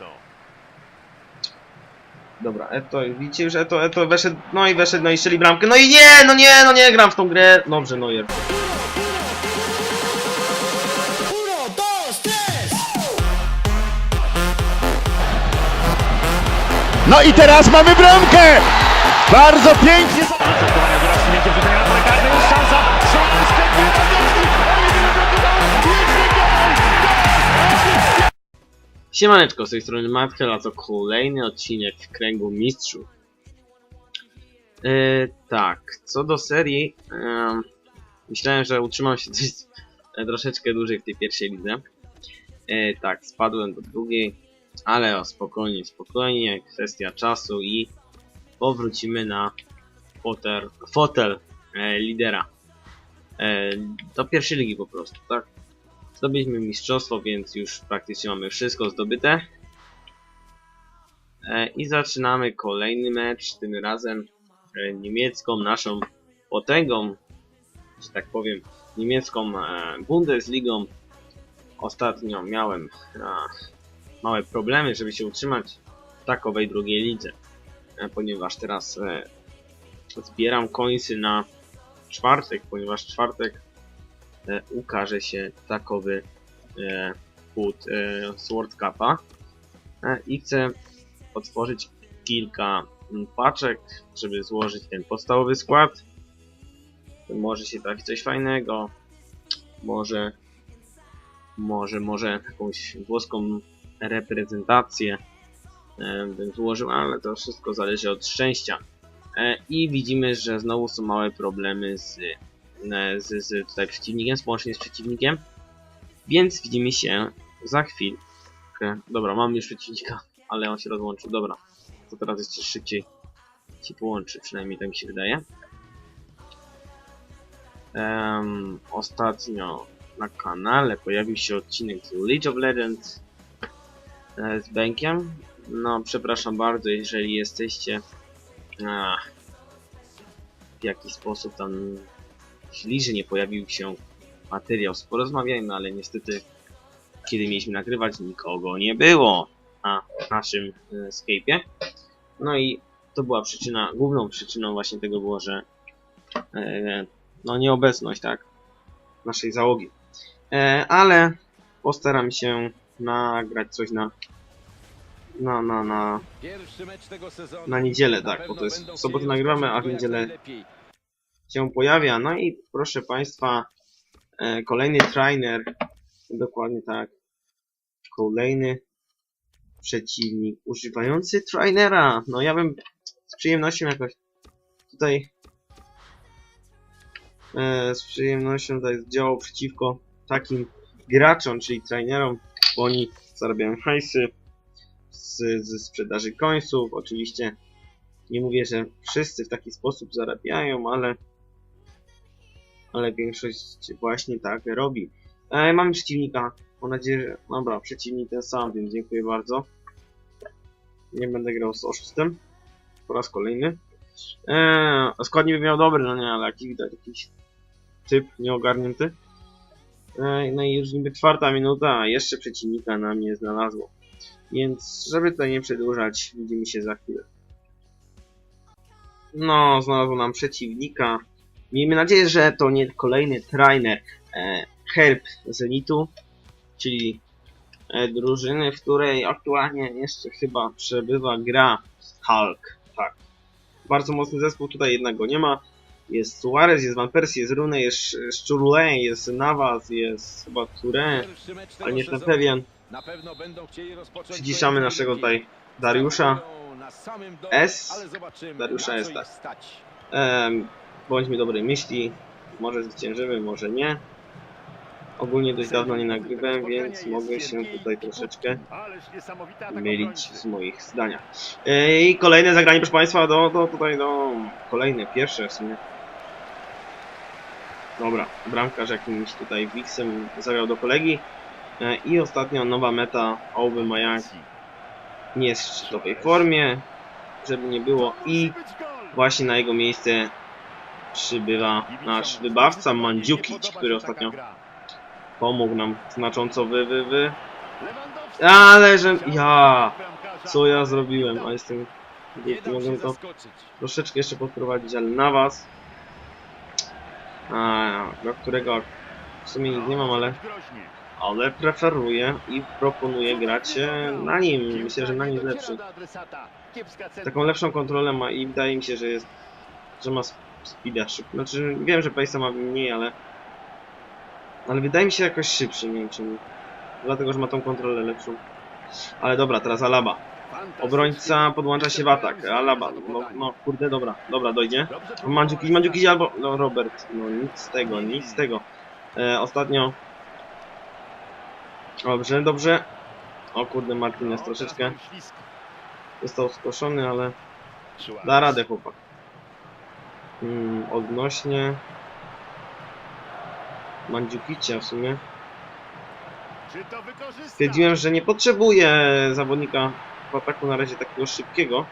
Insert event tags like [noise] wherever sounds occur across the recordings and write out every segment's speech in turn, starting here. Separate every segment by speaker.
Speaker 1: Eto.
Speaker 2: Dobra, Eto, widzicie już Eto, Eto weszedł, no i weszedł, no i strzeli bramkę, no i nie, no nie, no nie, gram w tą grę. Dobrze, no Neuer.
Speaker 3: No i teraz mamy bramkę! Bardzo pięknie.
Speaker 2: Siemaneczko, z tej strony Matkela, to kolejny odcinek w kręgu mistrzów. E, tak, co do serii, em, myślałem, że utrzymam się dość, e, troszeczkę dłużej w tej pierwszej lidze. E, tak, spadłem do drugiej, ale o, spokojnie, spokojnie, kwestia czasu i powrócimy na fotel, fotel e, lidera. E, do pierwszej ligi po prostu, tak? Zdobyliśmy mistrzostwo, więc już praktycznie mamy wszystko zdobyte. E, I zaczynamy kolejny mecz, tym razem e, niemiecką, naszą potęgą, że tak powiem, niemiecką e, Bundesligą. Ostatnio miałem małe problemy, żeby się utrzymać w takowej drugiej lidze, ponieważ teraz zbieram końcy na czwartek, ponieważ czwartek ukaże się takowy e, płód e, Sword Cupa e, i chcę otworzyć kilka mm, paczek, żeby złożyć ten podstawowy skład. Może się trafi coś fajnego, może, może, może jakąś włoską reprezentację e, bym złożył, ale to wszystko zależy od szczęścia. E, I widzimy, że znowu są małe problemy z e, z, z tutaj przeciwnikiem, z przeciwnikiem. Więc widzimy się za chwilkę. Dobra, mam już przeciwnika, ale on się rozłączył. Dobra, to teraz jeszcze szybciej się połączy, przynajmniej tak mi się wydaje. Em, ostatnio na kanale pojawił się odcinek z League of Legends e, z Benkiem. No, przepraszam bardzo, jeżeli jesteście w jakiś sposób tam źli, że nie pojawił się materiał z porozmawiajmy, ale niestety kiedy mieliśmy nagrywać nikogo nie było na naszym e, Skype'ie. No i to była przyczyna, główną przyczyną właśnie tego było, że e, no nieobecność, tak, naszej załogi. E, ale postaram się nagrać coś na na, na, na, na niedzielę, tak, bo to jest w sobotę nagrywamy, a w niedzielę. Się pojawia. No i proszę Państwa, e, kolejny trainer, dokładnie tak, kolejny przeciwnik używający trainera. No ja bym z przyjemnością jakoś tutaj e, z przyjemnością tutaj działał przeciwko takim graczom, czyli trainerom, bo oni zarabiają hajsy z, ze sprzedaży końców. Oczywiście nie mówię, że wszyscy w taki sposób zarabiają, ale ale większość właśnie tak robi. E, mamy przeciwnika. Mam nadzieję, że... Dobra, przeciwnik ten sam, więc dziękuję bardzo. Nie będę grał z oszustem. Po raz kolejny. E, składnik by miał dobry, no nie, ale jaki widać jakiś typ nieogarnięty. E, no i już niby czwarta minuta, a jeszcze przeciwnika nam nie znalazło. Więc, żeby tutaj nie przedłużać, widzimy się za chwilę. No, znalazło nam przeciwnika. Miejmy nadzieję, że to nie kolejny trainer e, Herb Zenitu, czyli e, drużyny, w której aktualnie jeszcze chyba przebywa gra Hulk. Tak. Bardzo mocny zespół, tutaj jednak go nie ma. Jest Suarez, jest Van Persie, jest Rune, jest Szczurle, jest Navas, jest chyba Touré, ale nie jestem pewien. Przyciszamy naszego tutaj Dariusza. S. Dariusza jest tak. Bądźmy dobrej myśli. Może zwyciężymy, może nie. Ogólnie dość dawno nie nagrywałem, więc mogę się tutaj troszeczkę mylić z moich zdaniach. E, I kolejne zagranie, proszę Państwa, do, do tutaj, do kolejne, pierwsze w sumie. Dobra, bramkarz jakimś tutaj Wixem zagrał do kolegi. E, I ostatnio nowa meta, Oby Majak nie jest w szczytowej formie, żeby nie było. I właśnie na jego miejsce przybywa nasz wybawca Mandziukic, który ostatnio pomógł nam znacząco wy, wy, wy. Ale że... Ja... Co ja zrobiłem? A jestem...
Speaker 4: Się
Speaker 2: to troszeczkę jeszcze podprowadzić, ale na was... A, do którego w sumie nic nie mam, ale... Ale preferuję i proponuję grać na nim. Myślę, że na nim lepszy. Taką lepszą kontrolę ma i wydaje mi się, że jest... Że ma speeda szybko. Znaczy, wiem, że Pace'a ma mniej, ale... Ale wydaje mi się jakoś szybszy, nie wiem czemu. Dlatego, że ma tą kontrolę lepszą. Ale dobra, teraz Alaba. Obrońca podłącza się w atak. Alaba, no, no kurde, dobra, dobra, dojdzie. Mandziuki, Mandziuki albo... No Robert, no nic z tego, nic z tego. E, ostatnio... Dobrze, dobrze. O kurde, Martinez troszeczkę został skoszony, ale da radę chłopak. Mm, odnośnie... Mandziukicia w sumie. Stwierdziłem, że nie potrzebuję zawodnika w ataku na razie takiego szybkiego.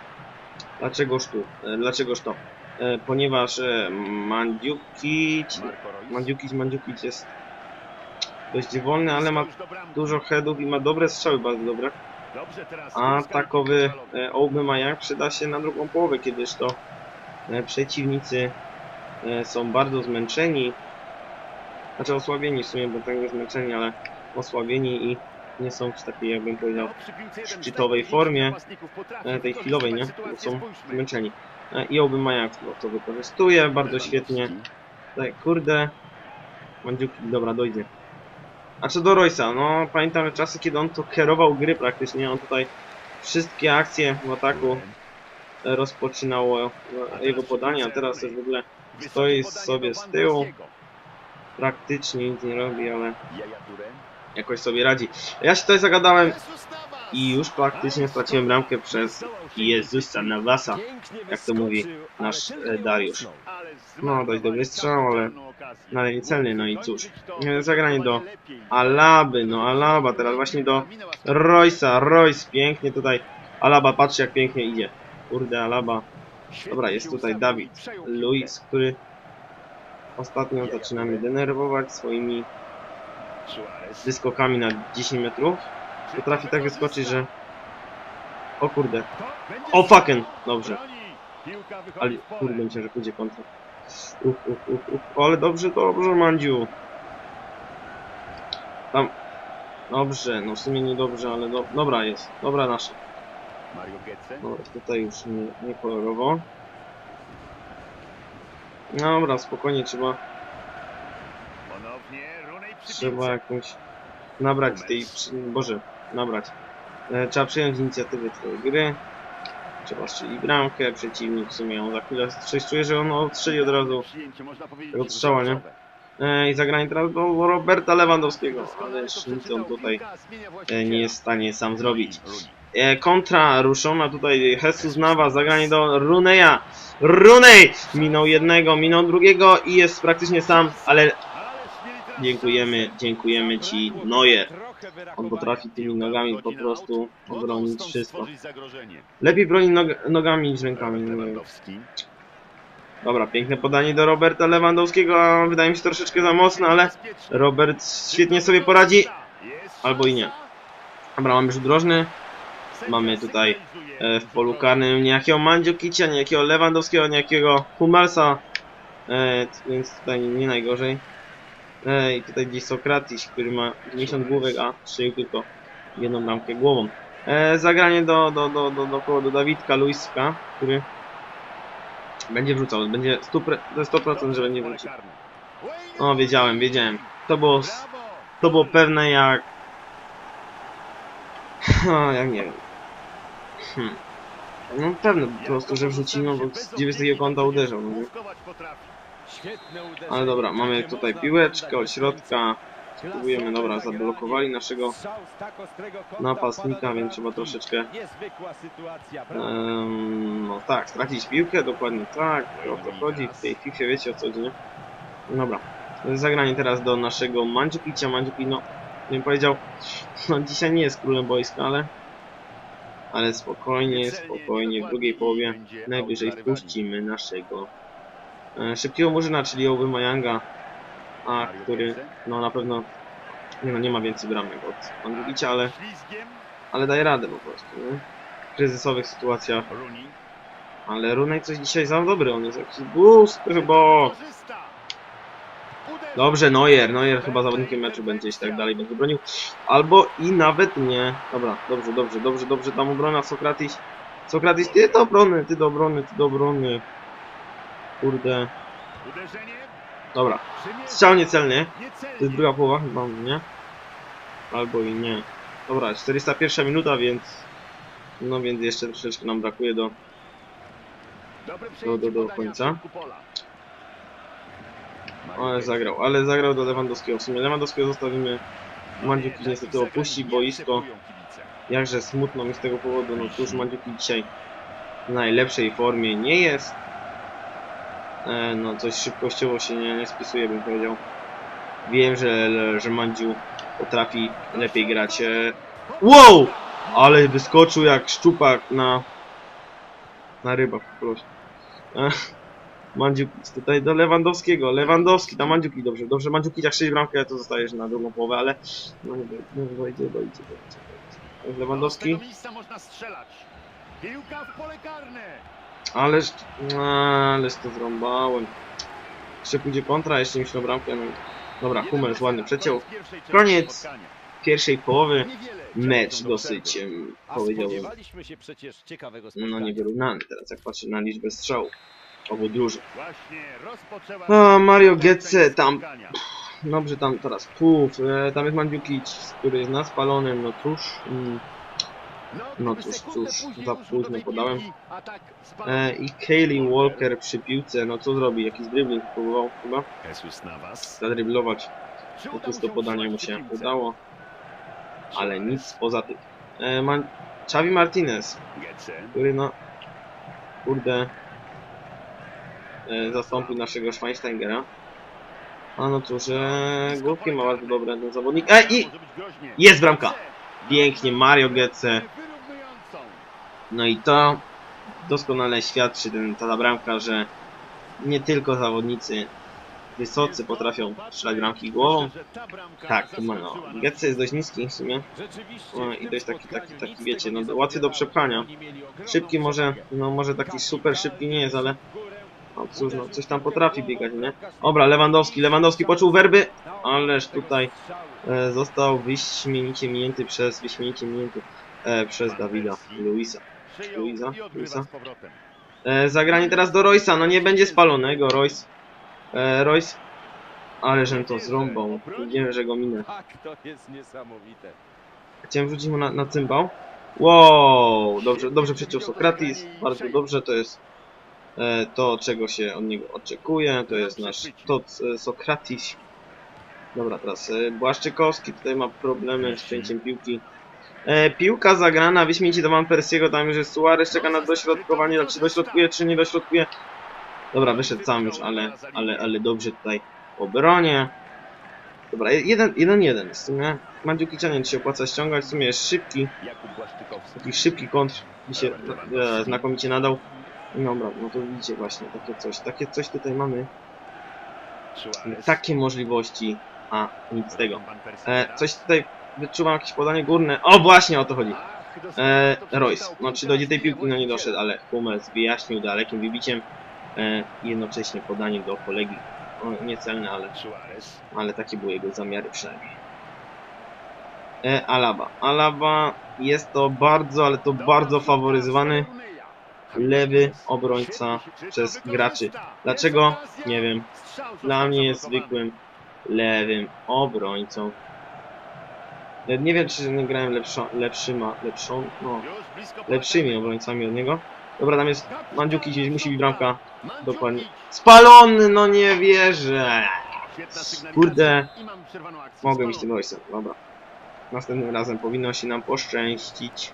Speaker 2: Dlaczegoż tu? E, Dlaczegoż to? E, Ponieważ e, Mandziukic... Mandziukic, Mandziukic jest dość wolny, ale ma dużo headów i ma dobre strzały, bardzo dobre. A takowy e, Aubameyang przyda się na drugą połowę, kiedyż to przeciwnicy e, są bardzo zmęczeni. Znaczy osłabieni w sumie, bo tak nie zmęczeni, ale osłabieni i nie są w takiej, jakbym powiedział, szczytowej formie, e, tej chwilowej, nie? Są zmęczeni. E, I Aubameyang no, to wykorzystuje bardzo świetnie. Tak, kurde. Mandziuki, dobra, dojdzie. A co do Roysa, no pamiętam czasy, kiedy on to kierował gry praktycznie, on tutaj wszystkie akcje w ataku rozpoczynało e, jego podanie, a teraz też w ogóle stoi sobie z tyłu, praktycznie nic nie robi, ale jakoś sobie radzi. Ja się tutaj zagadałem i już praktycznie straciłem bramkę przez Jezusa Navasa, jak to mówi nasz e, Dariusz. No, dość dobry strzał, ale ale niecelny, no i cóż. E, Zagranie do Alaby, no Alaba, teraz właśnie do Roysa, Royce, pięknie tutaj. Alaba, patrzcie jak pięknie idzie. Kurde, Alaba. Dobra, jest tutaj Dawid Luis, który ostatnio zaczyna mnie denerwować swoimi wyskokami na 10 metrów. Potrafi tak wyskoczyć, że... O kurde. O fucking! Dobrze. Ale kurde, myślę, że pójdzie kontra. Uf, uf, uf, uf. Ale dobrze, dobrze, Mandziu. Tam. Dobrze, no w sumie niedobrze, ale do... dobra jest. Dobra nasza. Dobra, tutaj już nie, nie kolorowo. Dobra, spokojnie trzeba, trzeba jakąś nabrać tej, boże, nabrać. E, trzeba przejąć inicjatywę tej gry. Trzeba strzelić bramkę, przeciwnik w sumie on za chwilę coś czuje, że on odstrzeli od razu tego strzała, nie? E, I zagranie teraz do Roberta Lewandowskiego, ale nic on tutaj e, nie jest w stanie sam zrobić. E, kontra ruszona tutaj Jesus Nava, zagranie do Runeya. Runej! Minął jednego, minął drugiego i jest praktycznie sam, ale dziękujemy, dziękujemy Ci Neuer. On potrafi tymi nogami po prostu obronić wszystko. Lepiej broni nog nogami niż rękami. Dobra, piękne podanie do Roberta Lewandowskiego, wydaje mi się troszeczkę za mocno, ale Robert świetnie sobie poradzi. Albo i nie. Dobra, mamy rzut drożny. Mamy tutaj e, w polu karnym niejakiego Mandziukicia, niejakiego Lewandowskiego, niejakiego Humelsa. E, więc tutaj nie najgorzej. E, I tutaj gdzieś Sokratis, który ma 50 główek, a strzelił tylko jedną bramkę głową. Zagranie do, do, do, do, do, do, Dawidka Luiska, który będzie wrzucał. Będzie 100%, to jest 100% że będzie wrzucił. O, wiedziałem, wiedziałem. To było, to było pewne jak... [laughs] No, jak nie wiem. Hmm. No pewne po prostu, że wrzuci, no bo z 90 kąta uderzał, no? Ale dobra, mamy tutaj piłeczkę od środka. Spróbujemy, dobra, zablokowali naszego napastnika, więc trzeba troszeczkę... em, no tak, stracić piłkę, dokładnie tak, o to chodzi, w tej FIFA wiecie o co chodzi, nie? Dobra, zagranie teraz do naszego Mandzukicia, Mandzuki, no, bym powiedział, no dzisiaj nie jest królem boiska, ale... Ale spokojnie, spokojnie, w drugiej połowie najwyżej wpuścimy naszego e, szybkiego murzyna, czyli Aubameyanga, a który no na pewno Nie no, nie ma więcej bramek od Mandzukicia, ale, ale daje radę po prostu, nie? W kryzysowych sytuacjach. Ale Runej coś dzisiaj za dobry, on jest jakiś boost chyba. Dobrze, Neuer, Neuer chyba zawodnikiem meczu będzie i tak dalej, będzie bronił. Albo i nawet nie. Dobra, dobrze, dobrze, dobrze, dobrze, tam obrona Sokratis. Sokratis, ty do obrony, ty do obrony, ty do obrony. Kurde. Dobra, strzał niecelny. To jest druga połowa chyba, nie? Albo i nie. Dobra, 401 minuta, więc... No więc jeszcze troszeczkę nam brakuje do... Do- do
Speaker 1: podania
Speaker 2: końca. Ale zagrał, ale zagrał do Lewandowskiego. W sumie Lewandowskiego zostawimy. Mandziukic niestety opuści boisko. Jakże smutno mi z tego powodu, no cóż, Mandziuki dzisiaj w najlepszej formie nie jest. E, no coś szybkościowo się nie, nie spisuje, bym powiedział. Wiem, że, że Mandziu potrafi lepiej grać. E, wow! Ale wyskoczył jak szczupak na na rybach po prostu. E, Mandziukic tutaj do Lewandowskiego. Lewandowski, tam Mandziuki dobrze. Dobrze, Mandziuki jak strzeli bramkę, to zostajesz na drugą połowę, ale no nie dojdzie, dojdzie, dojdzie, dojdzie. Lewandowski.
Speaker 1: Piłka w pole karne.
Speaker 2: Ależ, ależ to zrąbałem. Jeszcze pójdzie kontra, jeszcze myślę o bramkę. No. Dobra, Hummels ładnie przeciął.
Speaker 1: Koniec pierwszej
Speaker 2: połowy mecz dosyć, powiedziałbym, no niewyrównany teraz, jak patrzę na liczbę strzałów obu drużyn. A, Mario
Speaker 1: część
Speaker 2: tam. Dobrze, tam teraz puf, e, tam jest Mandzukic, który jest na spalonym, no cóż. Mm, No
Speaker 1: gdyby
Speaker 2: cóż, cóż, za późno podałem.
Speaker 1: tak
Speaker 2: e, I Kaylee Walker przy piłce, no co zrobi? Jakiś dribbling próbował chyba zadryblować. To
Speaker 1: się
Speaker 2: podanie mu się udało, ale nic poza tym. E, man, Xavi Martinez, który no, kurde, zastąpił naszego Schweinsteigera. A no cóż, e, główki ma bardzo dobre ten zawodnik. E, i jest bramka! Pięknie, Mario.
Speaker 1: Wyrównującą.
Speaker 2: No i to doskonale świadczy ten, ta bramka, że nie tylko zawodnicy wysocy potrafią strzelać bramki głową. Tak, no. Götze jest dość niski w sumie. No i jest taki- taki- taki, wiecie, no, łatwy do przepchania. Szybki może, no może taki super szybki nie jest, ale no cóż, no coś tam potrafi biegać, nie? Dobra, Lewandowski, Lewandowski poczuł werby, ależ tutaj e, został wyśmienicie minięty przez, wyśmienicie minięty e, przez Dawida Luisa. Luisa? Luisa? E, zagranie teraz do Roysa, no nie będzie spalonego, Royce. E, Royce, ale żem to zrąbał, wiem, że go minę.
Speaker 4: To jest niesamowite.
Speaker 2: Chciałem rzucić mu na, na cymbał. Wow, dobrze, dobrze przeciął Sokratis, bardzo dobrze, to jest to, czego się od niego oczekuje, to jest nasz Tot e, Sokratis. Dobra, teraz e, Błaszczykowski tutaj ma problemy z przejęciem piłki. E, piłka zagrana, wyśmienicie do Van Persiego, tam już jest Suarez, czeka na dośrodkowanie, czy dośrodkuje, czy nie dośrodkuje. Dobra, wyszedł sam już, ale, ale, ale dobrze tutaj obronie. Dobra, jeden, jeden, jeden. W sumie Mandziukicza nie się opłaca ściągać, w sumie jest szybki, taki szybki kontr mi się e, znakomicie nadał. No dobra, no to widzicie właśnie, takie coś, takie coś tutaj mamy, takie możliwości, a nic z tego. E, coś tutaj, wyczuwam jakieś podanie górne, o właśnie o to chodzi. E, Royce, no czy dojdzie tej piłki, no nie doszedł, ale Hummels wyjaśnił dalekim wybiciem e, jednocześnie podanie do kolegi. O, niecelne, ale ale takie były jego zamiary przynajmniej. E, Alaba. Alaba jest to bardzo, ale to bardzo faworyzowany lewy obrońca przez graczy. Dlaczego? Nie wiem. Dla mnie jest zwykłym lewym obrońcą. Nie wiem, czy grałem lepszo, lepszyma, lepszą, no, lepszymi obrońcami od niego. Dobra, tam jest Mandziuki, gdzieś musi być bramka. Dokładnie. Spalony, no nie wierzę. Kurde. Mogłem iść tym Royce'em, dobra. Następnym razem powinno się nam poszczęścić.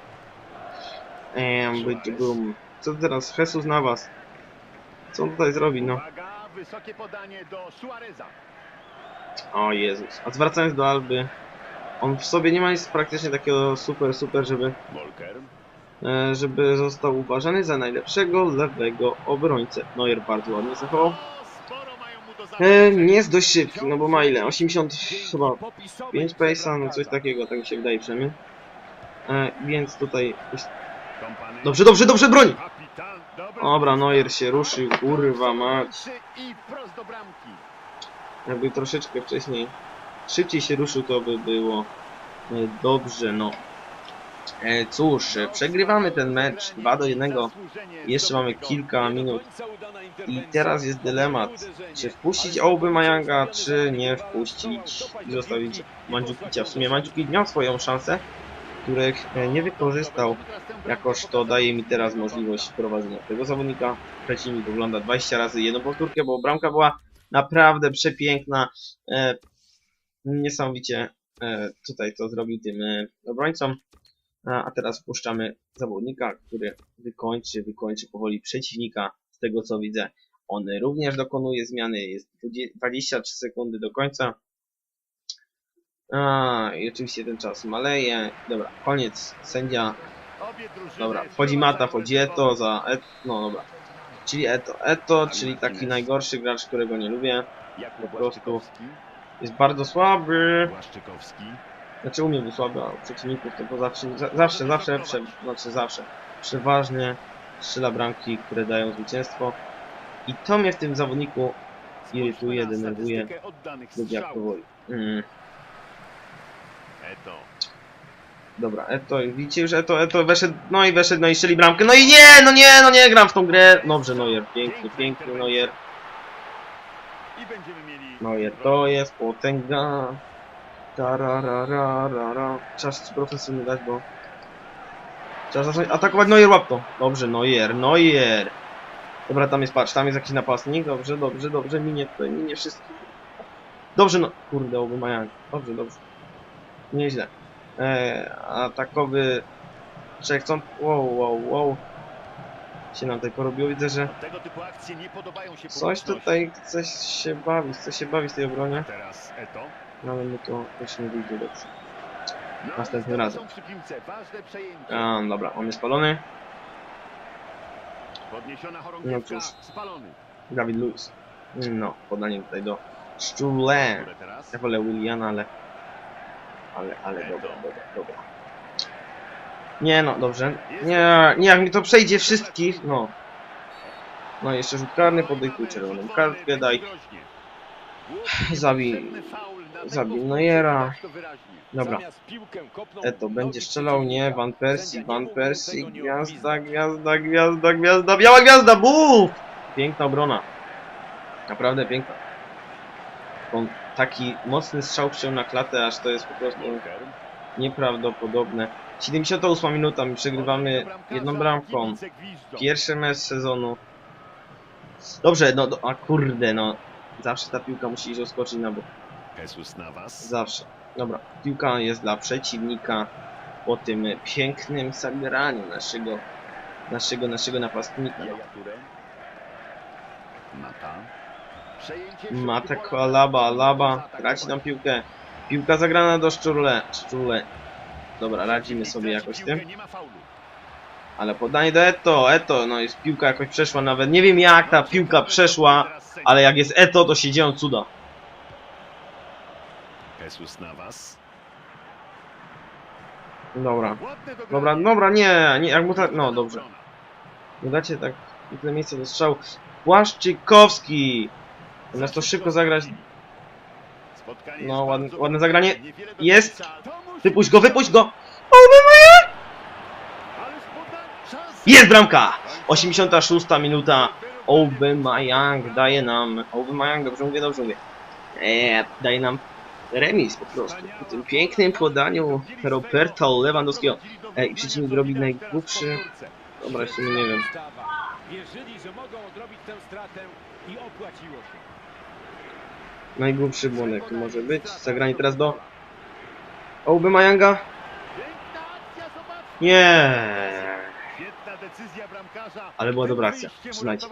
Speaker 2: Ehm, być bum. Co teraz? Jesus na was. Co on tutaj zrobi, no?
Speaker 1: Uwaga, wysokie podanie do Suareza.
Speaker 2: O Jezus. A zwracając do Alby, on w sobie nie ma nic praktycznie takiego super, super, żeby,
Speaker 1: Volker.
Speaker 2: e, żeby został uważany za najlepszego lewego obrońcę. Neuer bardzo ładnie zachował. E, nie jest dość szybki, no bo ma ile? 80 chyba 5 pace'a, no coś takiego, tak mi się wydaje przynajmniej. E, więc tutaj... Dobrze, dobrze, dobrze, broń! Dobra, Neuer się ruszył, kurwa mać. Jakby troszeczkę wcześniej, szybciej się ruszył, to by było e, dobrze, no. E, cóż, e, przegrywamy ten mecz 2 do 1. Jeszcze mamy kilka minut. I teraz jest dylemat, czy wpuścić Aubameyanga, czy nie wpuścić i zostawić Mandzukicia. W sumie Mandzukic miał swoją szansę, których e, nie wykorzystał, jakoż to daje mi teraz możliwość wprowadzenia tego zawodnika. Przeciwnik ogląda 20 razy jedną powtórkę, bo bramka była naprawdę przepiękna. E, niesamowicie e, tutaj to zrobił tym e, obrońcom. A, a teraz wpuszczamy zawodnika, który wykończy, wykończy powoli przeciwnika. Z tego co widzę, on również dokonuje zmiany. Jest 20 23 sekundy do końca. A, i oczywiście ten czas maleje. Dobra, koniec. Sędzia. Dobra, wchodzi Mata, wchodzi Eto za Et, no dobra. Czyli Eto, Eto, czyli taki najgorszy gracz, którego nie lubię. Po prostu. Jest bardzo słaby. Znaczy u mnie był słaby, a u przeciwników to bo zawsze, za, zawsze, zawsze, prze, znaczy zawsze, przeważnie strzela bramki, które dają zwycięstwo. I to mnie w tym zawodniku irytuje, denerwuje, lubię jak to
Speaker 4: strzałów.
Speaker 2: woli. Mm,
Speaker 4: Eto.
Speaker 2: dobra, Eto, widzicie już Eto, Eto weszedł, no i weszedł, no i strzeli bramkę, no i nie, no nie, no nie, gram w tą grę. Dobrze, Neuer, piękny, piękny
Speaker 4: mieli...
Speaker 2: Neuer, to jest potęga. Tararararara. Trzeba się profesjonalnie dać, bo... Trzeba zacząć atakować Neuer, łap to. Dobrze, Neuer, Neuer. Dobra, tam jest, patrz, tam jest jakiś napastnik. Dobrze, dobrze, dobrze, minie tutaj, minie wszystkich. Dobrze, no... Kurde, Aubameyang. Dobrze, dobrze. Nieźle. Eee, atakowy... Chcą... Wow, wow, wow. Się nam tutaj porobiło. Widzę, że coś tutaj chce się bawić, chce się bawić w tej obronie. No ale mu to też nie wyjdzie dobrze.
Speaker 4: No,
Speaker 2: Następnym razem. A, dobra, on jest spalony.
Speaker 4: Podniesiona
Speaker 2: No cóż.
Speaker 4: Spalony.
Speaker 2: Dawid Lewis. No, podanie tutaj do Szczule. Ja wolę Williana, ale... Ale, ale dobra, dobra, dobra. Nie no, dobrze. Nie, nie, jak mi to przejdzie wszystkich, no. No jeszcze rzut karny, podaj tu czerwoną kartkę, daj. Zabij- zabij Neuera. Dobra. Eto, będzie strzelał, nie, Van Persie, Van Persie, gwiazda, gwiazda, gwiazda, gwiazda, biała gwiazda, buf! Piękna obrona. Naprawdę piękna. On taki mocny strzał przyjął na klatę, aż to jest po prostu nieprawdopodobne. 78 minuta, my przegrywamy jedną bramką. Pierwszy mecz sezonu. Dobrze, no, a kurde, no. Zawsze ta piłka musi iść rozskoczyć na bok. Zawsze. Dobra, piłka jest dla przeciwnika po tym pięknym zagraniu naszego, naszego, naszego napastnika.
Speaker 4: Mata. Szybko.
Speaker 2: Alaba, Alaba, traci nam piłkę. Piłka zagrana do Szczurle, Szczurle. Dobra, radzimy sobie jakoś tym. Ale podanie do Eto, Eto, no jest piłka jakoś przeszła nawet. Nie wiem jak ta piłka przeszła, ale jak jest Eto, to się dzieją cuda.
Speaker 4: Jesus Navas.
Speaker 2: Dobra. Dobra, dobra, nie, nie, jak mu tak, no dobrze. Nie dacie tak tyle miejsca do strzału. Błaszczykowski! Zamiast to szybko zagrać, No, ładne- ładne zagranie. Jest. wypuść go, wypuść go!
Speaker 4: Poda- szansa.
Speaker 2: Jest bramka! 86 minuta. Aubameyang daje nam, Aubameyang, dobrze mówię, dobrze mówię. Eee, daje nam remis po prostu. Po tym pięknym podaniu Roberta Lewandowskiego. Ej, przeciwnik robi najgłupszy... Dobra, jeszcze nie wiem.
Speaker 1: Wierzyli, że mogą odrobić tę stratę i opłaciło się.
Speaker 2: Najgłupszy błąd jaki może być. Zagranie teraz do Aubameyanga. Nie. Ale była dobra akcja, przyznajcie.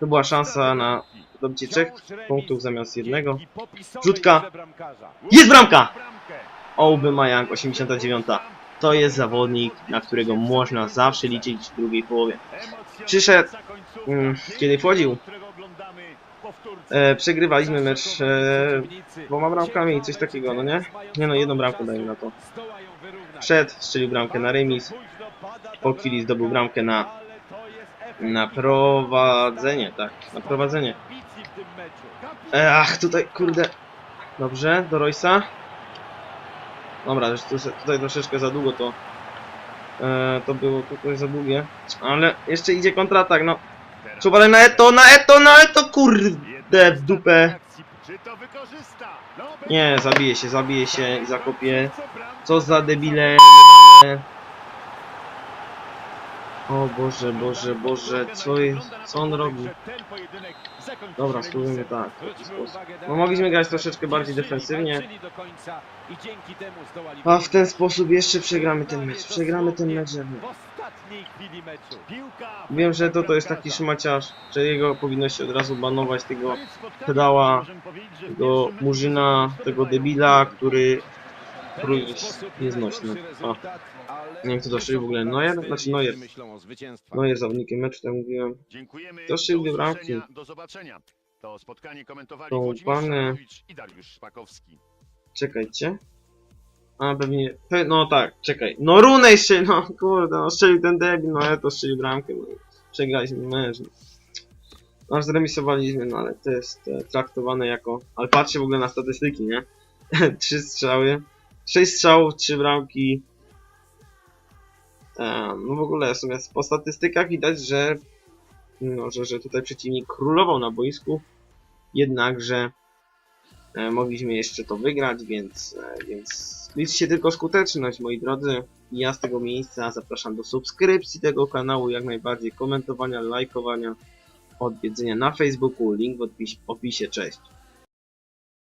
Speaker 2: To była szansa na zdobycie trzech punktów zamiast jednego. Rzutka. Jest bramka! Aubameyang 89. To jest zawodnik, na którego można zawsze liczyć w drugiej połowie. Przyszedł, mm, kiedy wchodził. E, przegrywaliśmy mecz e, dwoma bramkami, coś takiego, no nie? Nie no, jedną bramkę dajmy na to. Przed strzelił bramkę na remis, po chwili zdobył bramkę na, na prowadzenie, tak, na prowadzenie. E, ach, tutaj, kurde. Dobrze, do Roysa. Dobra, tutaj troszeczkę za długo to e, to było tutaj za długie. Ale jeszcze idzie kontratak, no. Czuwale na Eto, na Eto, na Eto, kurde, w dupę.
Speaker 4: No,
Speaker 2: Nie, zabije się, zabije się i zakopie.
Speaker 4: Co
Speaker 2: za debile. O Boże, Boże, Boże, co jest, co on robi? Dobra, spróbujmy tak. No mogliśmy grać troszeczkę bardziej defensywnie. A w ten sposób jeszcze przegramy ten mecz. Przegramy ten mecz. Wiem, że to to jest taki szmaciarz, że jego powinno się od razu banować tego pedała, tego murzyna, tego debila, który jest nieznośny. Nie wiem, kto to strzelił w ogóle. Neuer? Znaczy Neuer. no jest zawodnikiem meczu, tak mówiłem.
Speaker 4: Dziękujemy.
Speaker 2: To szył
Speaker 4: Do
Speaker 2: bramki.
Speaker 4: Do zobaczenia. To spotkanie komentowali
Speaker 2: To
Speaker 4: Szarnowicz i Dariusz Szpakowski.
Speaker 2: Czekajcie. A pewnie. Pe, no tak, czekaj. No Runej się, no kurde, no strzelił ten debil, no ale to strzelił bramkę. No. Przegraliśmy mecz. No. Aż zremisowaliśmy, no ale to jest e, traktowane jako. Ale patrzcie w ogóle na statystyki, nie? [laughs] Trzy strzały. Sześć strzałów, trzy bramki. No w ogóle w sumie po statystykach widać, że no, że, że tutaj przeciwnik królował na boisku. Jednakże e, mogliśmy jeszcze to wygrać, więc, e, więc liczy się tylko skuteczność, moi drodzy. I ja z tego miejsca zapraszam do subskrypcji tego kanału, jak najbardziej komentowania, lajkowania, odwiedzenia na Facebooku, link w opisie, cześć.